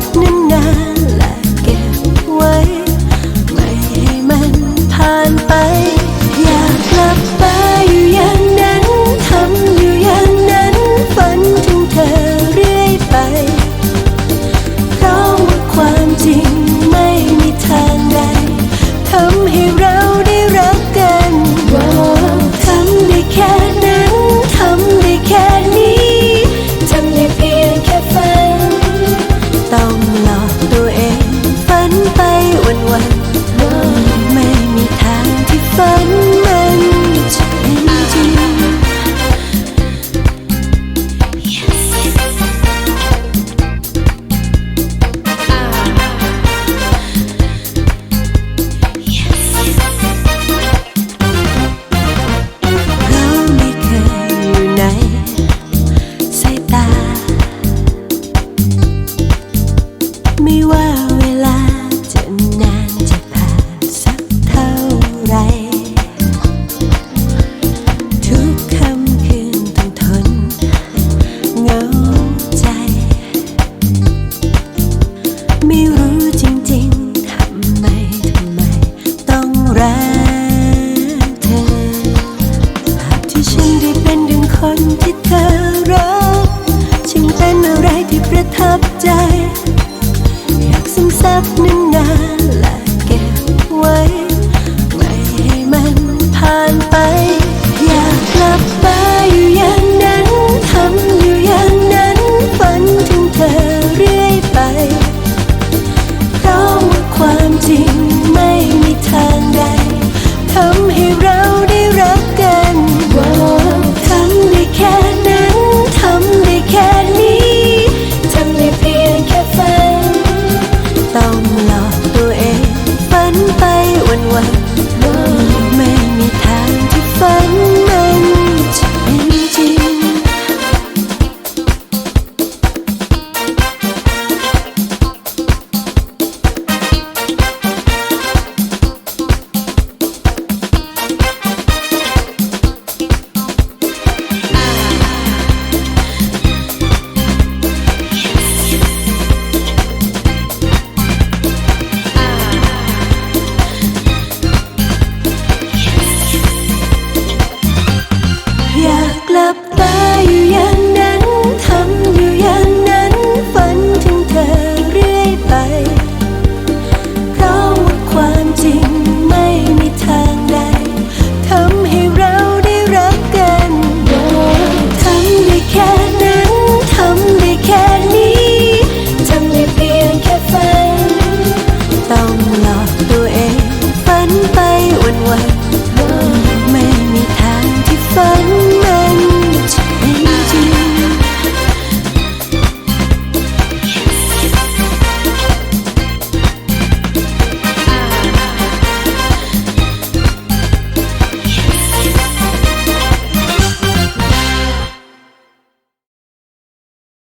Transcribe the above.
khắp năm ไม่ว่าเวลาจะนานจะผ่านสักเท่าไร ทุกคำคืนต้ทนเหงาใจ ไม่รู้จริงๆทำไมทำไมต้องรักเธอภาพที่ฉันได้เป็นคนที่เธอรัก ฉันเป็นอะไรที่ประทับใจ tap nâng na lại.